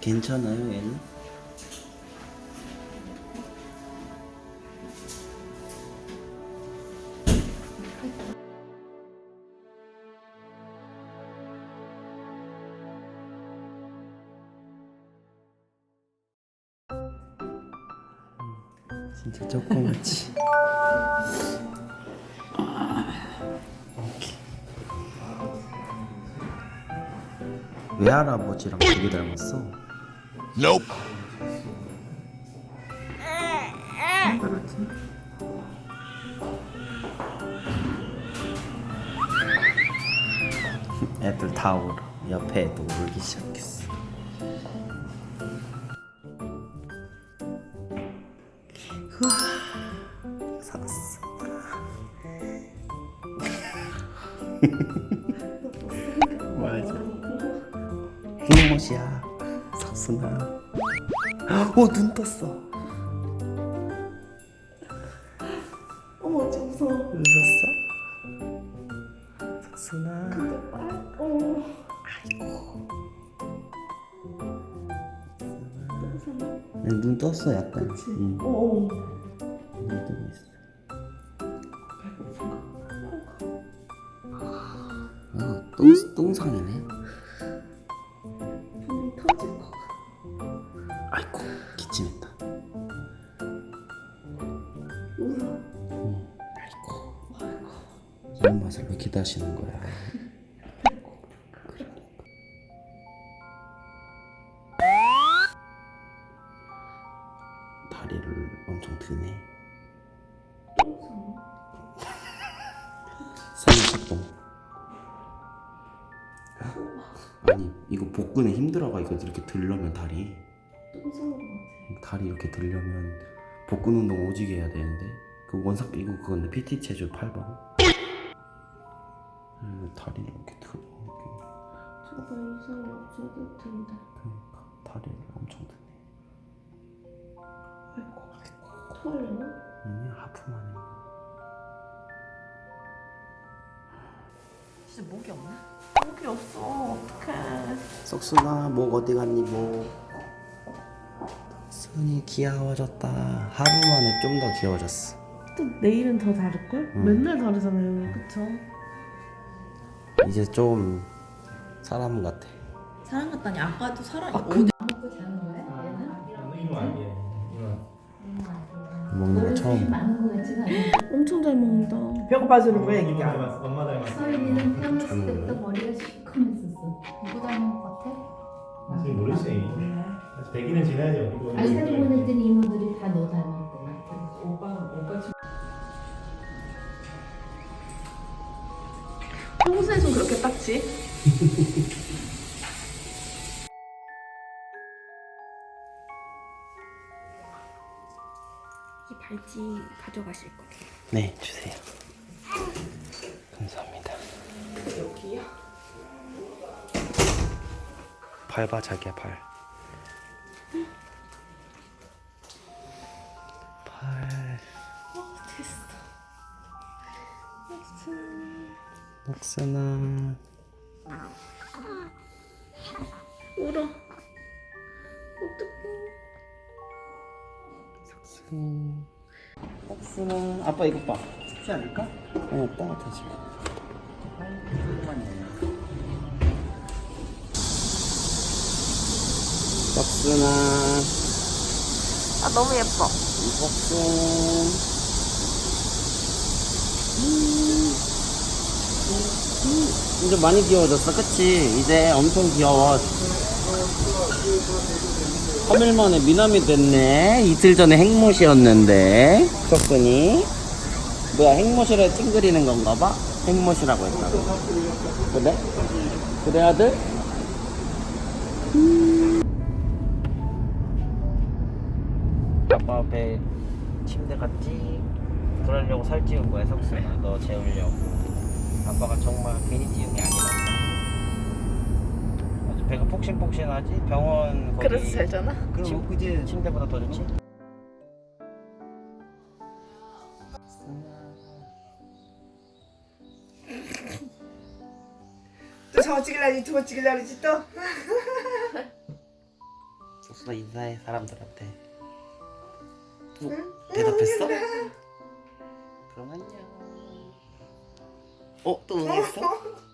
괜찮아요, 얘는? 음, 진짜 조그맣지. 외할아버지랑 되게 닮았어. 애들 다 울어. 옆에 애도 울기 시작했어. 살았어. 맞아. 흰 옷이야. 석순아. 어, 눈 떴어. 어머 진짜 무서워. 웃었어? 석순아. 어. 네, 눈 떴어 약간. 그치. 응, 어. 눈 뜨고 있어. 어, 똥 똥상이네. 이런 맛을 왜 기다시는 거야? 다리를 엄청 드네. 똥 삼식동. 아니 이거 복근에 힘들어가 이거 이렇게 들려면 다리. 다리 이렇게 들려면 복근 운동 오지게 해야 되는데 그 원상 이거 그건데 PT 체조 8번. 음, 다리를 이렇게 들어 이렇게 저거 이상이 될 텐데. 그러니까 다리를 엄청 드네. 아이고. 토하려나? 아니 하프만 해. 진짜 목이 없네. 목이 없어. 어떡해. 썩순아 목 어디 갔니 목? 순이 귀여워졌다. 하루 만에 좀 더 귀여워졌어. 또 내일은 더 다를걸? 음. 맨날 다르잖아요. 그쵸? 이제 좀 사람 같아. 사람 같다니 아까도 사람 아, 어디 먹고 자는 거야? 얘는? 이거 아니에요. 이거. 먹는 거 처음. 많은 거 같지가 않아. 엄청 잘 먹는다. 배고파지는 거야 닮았어. 엄마 닮았어. 서윤이는 태어났을 때부터? 머리가 시커맸었어. 누구 닮은 것 같아? 지금 모르지. 100일은 지나야지. 사진 보냈더니 이모들이 다 너 닮았대. 평소에 좀 그렇게 딱지? 이 발찌 가져가실 거예요? 네 주세요. 감사합니다. 여기요? 밟아 자기야 발. 발. 됐어. 녹순아. 울어. 어떡해. 음. 옥순아 아빠 이거 봐 춥지 않을까? 아니 따뜻해 지금 옥순아 아, 너무 예뻐. 옥순 이제 많이 귀여워졌어 그치? 이제 엄청 귀여워 3일 만에 미남이 됐네 이틀 전에 행못이었는데 석근이 뭐야 행못이라 찡그리는 건가 봐? 행못이라고 했다고 그래? 그래 아들? 아빠 앞에 침대 갔지? 그러려고 살찌운 거야 석순아 너 재우려고 아빠가 정말 괜히 찌운 게 아니란다 아주 배가 폭신폭신하지? 병원 거기 그래서 살잖아? 그럼 그지 침대보다 더 좋지? 또 저거 찍으려니 저거 찍으려니 또 너 인사해 사람들한테 어? 대답했어? 그럼 안녕 어? 또 응했어?